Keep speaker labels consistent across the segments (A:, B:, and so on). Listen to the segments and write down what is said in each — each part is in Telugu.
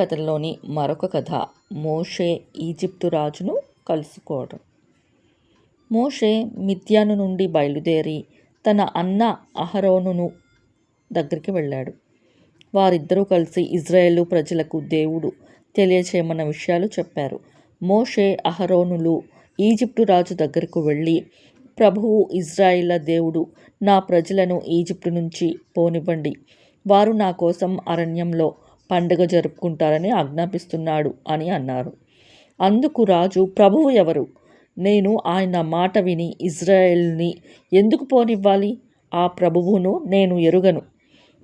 A: కథల్లోని మరొక కథ మోషే ఈజిప్టు రాజును కలుసుకోవడం. మోషే మిథ్యాను నుండి బయలుదేరి తన అన్న అహరోనును దగ్గరికి వెళ్ళాడు. వారిద్దరూ కలిసి ఇజ్రాయేలు ప్రజలకు దేవుడు తెలియచేయమన్న విషయాలు చెప్పారు. మోషే అహరోనులు ఈజిప్టు రాజు దగ్గరకు వెళ్ళి ప్రభువు ఇజ్రాయిల దేవుడు నా ప్రజలను ఈజిప్టు నుంచి పోనివ్వండి. వారు నా కోసం అరణ్యంలో పండుగ జరుపుకుంటారని ఆజ్ఞాపిస్తున్నాడు అని అన్నారు. అందుకు రాజు ప్రభువు ఎవరు? నేను ఆయన మాట విని ఇజ్రాయెల్ని ఎందుకు పోనివ్వాలి? ఆ ప్రభువును నేను ఎరుగను.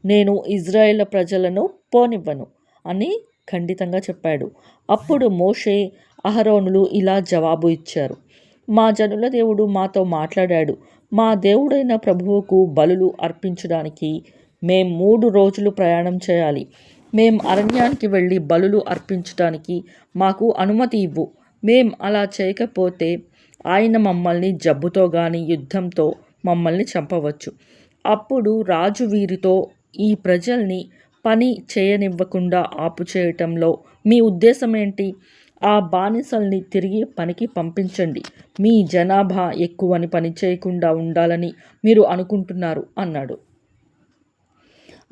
A: నేను ఇజ్రాయేల్ ప్రజలను పోనివ్వను అని ఖండితంగా చెప్పాడు. అప్పుడు మోషే అహరోనులు ఇలా జవాబు ఇచ్చారు. మా జనుల దేవుడు మాతో మాట్లాడాడు. మా దేవుడైన ప్రభువుకు బలులు అర్పించడానికి మేం మూడు రోజులు ప్రయాణం చేయాలి. మేం అరణ్యానికి వెళ్ళి బలులు అర్పించటానికి మాకు అనుమతి ఇవ్వు. మేం అలా చేయకపోతే ఆయన మమ్మల్ని జబ్బుతో కానీ యుద్ధంతో మమ్మల్ని చంపవచ్చు. అప్పుడు రాజు వీరితో ఈ ప్రజల్ని పని చేయనివ్వకుండా ఆపు చేయటంలో మీ ఉద్దేశం ఏంటి ఆ బానిసల్ని తిరిగి పనికి పంపించండి. మీ జనాభా ఎక్కువని పని చేయకుండా ఉండాలని మీరు అనుకుంటున్నారు అన్నాడు.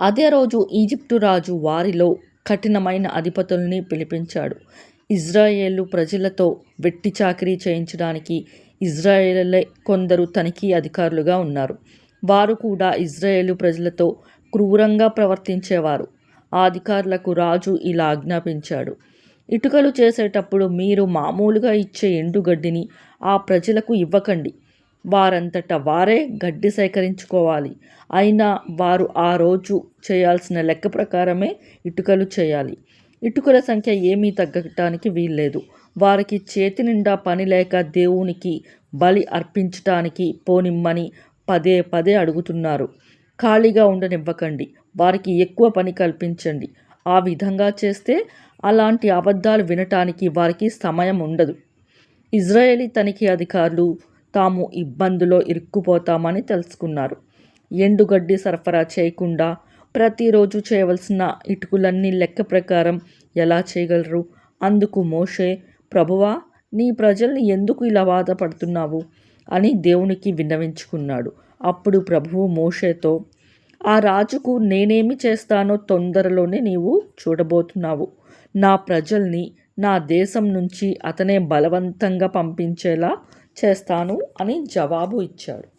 A: అదే రోజు ఈజిప్టు రాజు వారిలో కఠినమైన అధిపతుల్ని పిలిపించాడు. ఇజ్రాయేలు ప్రజలతో వెట్టి చాకరీ చేయించడానికి ఇజ్రాయేలే కొందరు తనిఖీ అధికారులుగా ఉన్నారు. వారు కూడా ఇజ్రాయేలు ప్రజలతో క్రూరంగా ప్రవర్తించేవారు. ఆ అధికారులకు రాజు ఇలా ఆజ్ఞాపించాడు. ఇటుకలు చేసేటప్పుడు మీరు మామూలుగా ఇచ్చే ఎండుగడ్డిని ఆ ప్రజలకు ఇవ్వకండి. వారంతట వారే గడ్డి సేకరించుకోవాలి. అయినా వారు ఆ రోజు చేయాల్సిన లెక్క ప్రకారమే ఇటుకలు చేయాలి. ఇటుకల సంఖ్య ఏమీ తగ్గటానికి వీల్లేదు. వారికి చేతి నిండా పని లేక దేవునికి బలి అర్పించటానికి పోనిమ్మని పదే పదే అడుగుతున్నారు. ఖాళీగా ఉండనివ్వకండి. వారికి ఎక్కువ పని కల్పించండి. ఆ విధంగా చేస్తే అలాంటి అబద్ధాలు వినటానికి వారికి సమయం ఉండదు. ఇజ్రాయేలీ తనిఖీ అధికారులు తాము ఇబ్బందులో ఇరుక్కుపోతామని తెలుసుకున్నారు. ఎండుగడ్డి సరఫరా చేయకుండా ప్రతిరోజు చేయవలసిన ఇటుకులన్నీ లెక్క ప్రకారం ఎలా చేయగలరు? అందుకు మోషే ప్రభువా నీ ప్రజల్ని ఎందుకు ఇలా బాధపడుతున్నావు? అని దేవునికి విన్నవించుకున్నాడు. అప్పుడు ప్రభువు మోషేతో ఆ రాజుకు నేనేమి చేస్తానో తొందరలోనే నీవు చూడబోతున్నావు. నా ప్రజల్ని నా దేశం నుంచి అతనే బలవంతంగా పంపించేలా చేస్తాను అని జవాబు ఇచ్చాడు.